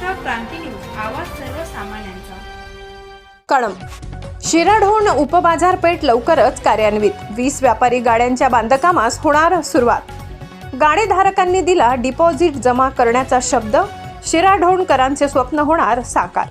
क्रांती news आवाज सर्वसामान्यांचा. कळम शिराढोण उपबाजारपेठ लवकरच कार्यान्वित. वीस व्यापारी गाड्यांच्या बांधकामास होणार सुरुवात. गाडीधारकांनी दिला डिपॉझिट जमा करण्याचा शब्द शिराढोणकरांचे स्वप्न होणार साकार.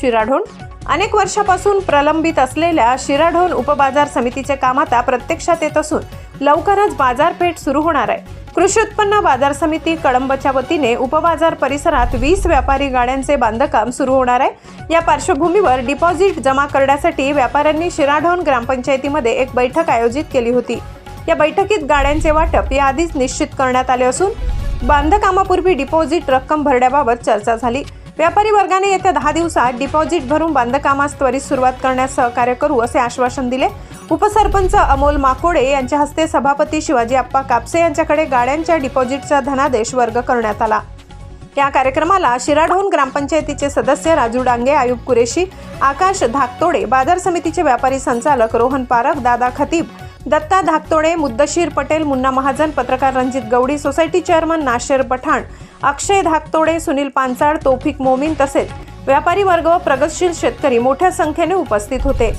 शिराढोण अनेक वर्षापासून प्रलंबित असलेल्या शिराढोण उपबाजार समितीचे काम आता प्रत्यक्षात येत असून लवकरच बाजारपेठ सुरू होणार आहे. कृषी उत्पन्न बाजार समिती कळंबच्या वतीने उपबाजार परिसरात वीस व्यापारी गाड्यांचे बांधकाम सुरू होणार आहे. या पार्श्वभूमीवर डिपॉझिट जमा करण्यासाठी व्यापाऱ्यांनी शिराढोण ग्रामपंचायतीमध्ये एक बैठक आयोजित केली होती. या बैठकीत गाड्यांचे वाटप याआधीच निश्चित करण्यात आले असून बांधकामापूर्वी डिपॉझिट रक्कम भरण्याबाबत चर्चा झाली. व्यापारी वर्गाने येत्या दहा दिवसात डिपॉझिट भरून बांधकामास त्वरित सुरुवात करण्यास सहकार्य करू असे आश्वासन दिले. उपसरपंच अमोल माकोडे यांच्या हस्ते सभापती शिवाजी आप्पा कापसे यांच्याकडे गाड्यांच्या डिपॉझिटचा धनादेश वर्ग करण्यात आला. या कार्यक्रमाला शिराढोण ग्रामपंचायतीचे सदस्य राजू डांगे आयुब कुरेशी आकाश धाकतोडे बाजार समितीचे व्यापारी संचालक रोहन पारख दादा खतीब दत्ता धाकतोडे मुद्दशीर पटेल मुन्ना महाजन पत्रकार रणजित गवडी सोसायटी चेअरमन नाशेर पठाण अक्षय धाकतोडे सुनील पांचाळ तोफिक मोमीन तसेच व्यापारी वर्ग व प्रगतशील शेतकरी मोठ्या संख्येने उपस्थित होते.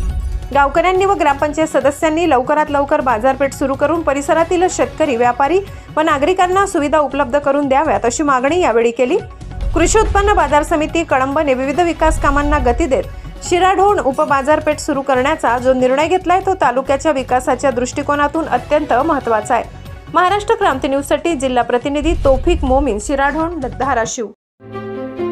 गावकऱ्यांनी व ग्रामपंचायत सदस्यांनी लवकरात लवकर बाजारपेठ सुरू करून परिसरातील शेतकरी व्यापारी व नागरिकांना सुविधा उपलब्ध करून द्याव्यात अशी मागणी यावेळी केली. कृषी उत्पन्न बाजार समिती कळंबने विविध विकास कामांना गती देत शिराढोण उपबाजारपेठ सुरू करण्याचा जो निर्णय घेतलाय तो तालुक्याच्या विकासाच्या दृष्टिकोनातून अत्यंत महत्त्वाचा आहे. महाराष्ट्र क्रांती न्यूजसाठी जिल्हा प्रतिनिधी तोफिक मोमीन शिराढोण धाराशिव.